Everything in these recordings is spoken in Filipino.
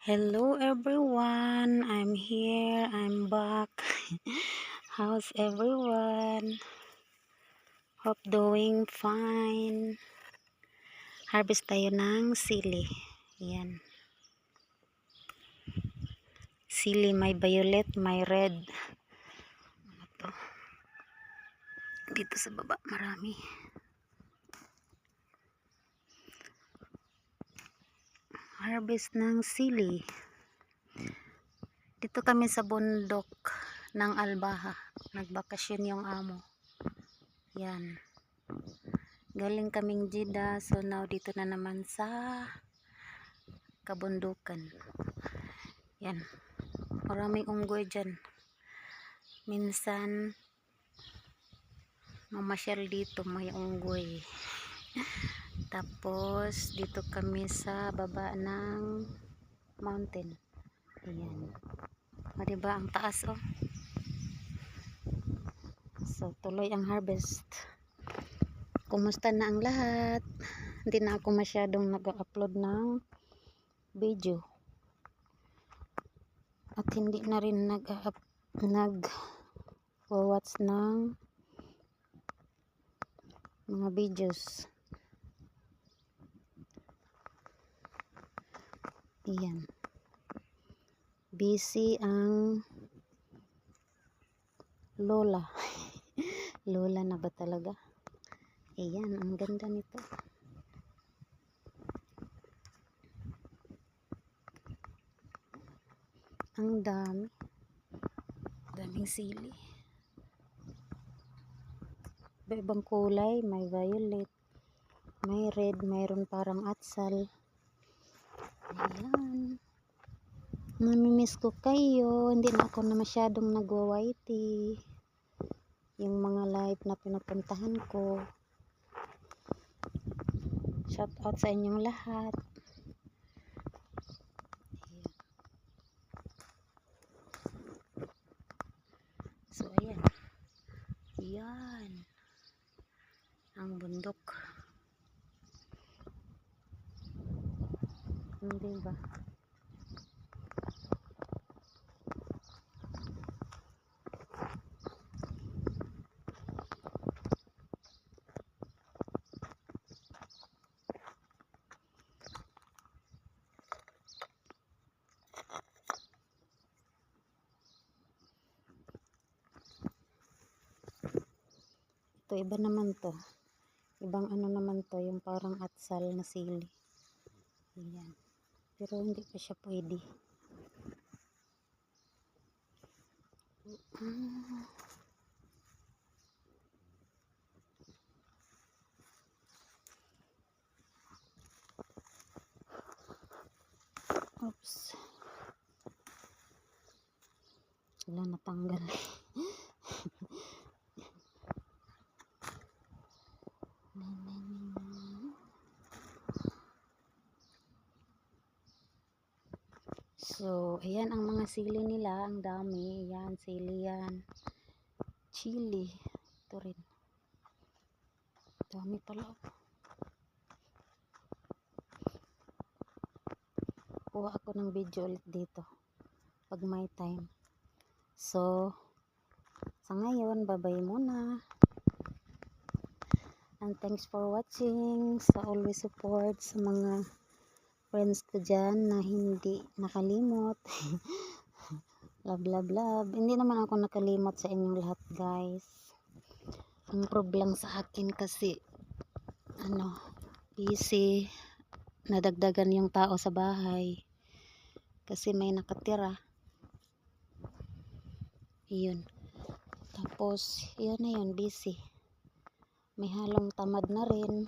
Hello everyone, I'm here, I'm back. How's everyone? Hope doing fine. Harvest tayo ng sili. Yan. Sili may violet, may red. Ano to? Dito sa baba marami. Harvest ng sili. Dito kami sa bundok ng Albaha. Nagbakasyon yung amo. Yan. Galing kaming Jida. So now dito na naman sa kabundukan. Yan. Maraming unggoy dyan. Minsan mamasyal dito may unggoy. Tapos, dito kami sa baba ng mountain. Ayan. O, diba? Ang taas, oh. So, tuloy ang harvest. Kumusta na ang lahat? Hindi na ako masyadong nag-upload ng video. At hindi na rin nag nag watch ng mga videos. Ayan. Busy ang lola. lola na ba talaga? Ayan, ang ganda nito. Ang dami. Daming sili. Ibang kulay, may violet, may red, mayroon parang atsal. Ayan. Namimiss ko kayo. Hindi na ako na masyadong nagwa-whitey. Yung mga live na pinupuntahan ko. Shout out sa inyong lahat. So, ayan. Ayan. Ang bundok. Hindi ba? Ito, iba naman to. Ibang ano naman to, yung parang atsal na sili. Ayan. Pero hindi pa siya pwede. Oops. Wala natanggal. So, ayan ang mga sili nila. Ang dami. Ayan, sili yan. Chili. Ito rin. Dami pala. Kuha ako ng video ulit dito. Pag may time. So, sa ngayon, babay muna. And thanks for watching. Sa always support sa mga friends ko dyan na hindi nakalimot. love, love, love. Hindi naman ako nakalimot sa inyong lahat, guys. Ang problem sa akin kasi, ano, busy. Nadagdagan yung tao sa bahay. Kasi may nakatira. Yun. Tapos, yun na yun, busy. May halong tamad na rin.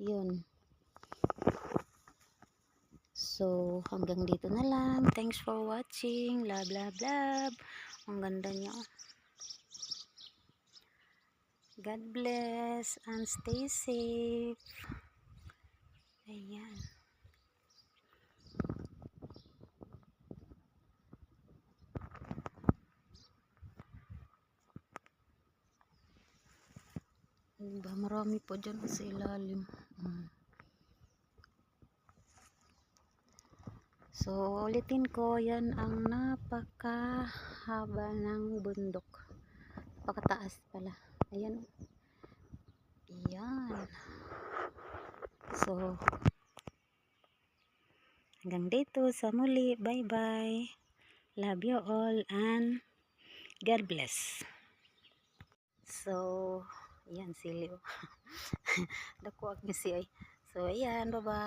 Yun. So, hanggang dito na lang. Thanks for watching. Love, love, love. Ang ganda niya. God bless and stay safe. Ayan. Diba, marami po dyan sa ilalim. Mm. So, ulitin ko, yan ang napakahaba ng bundok. Napakataas pala. Ayan. Yan. So, hanggang dito sa muli. Bye-bye. Love you all and God bless. So, yan sili. Dako ang si ay. So, ayan. Bye-bye.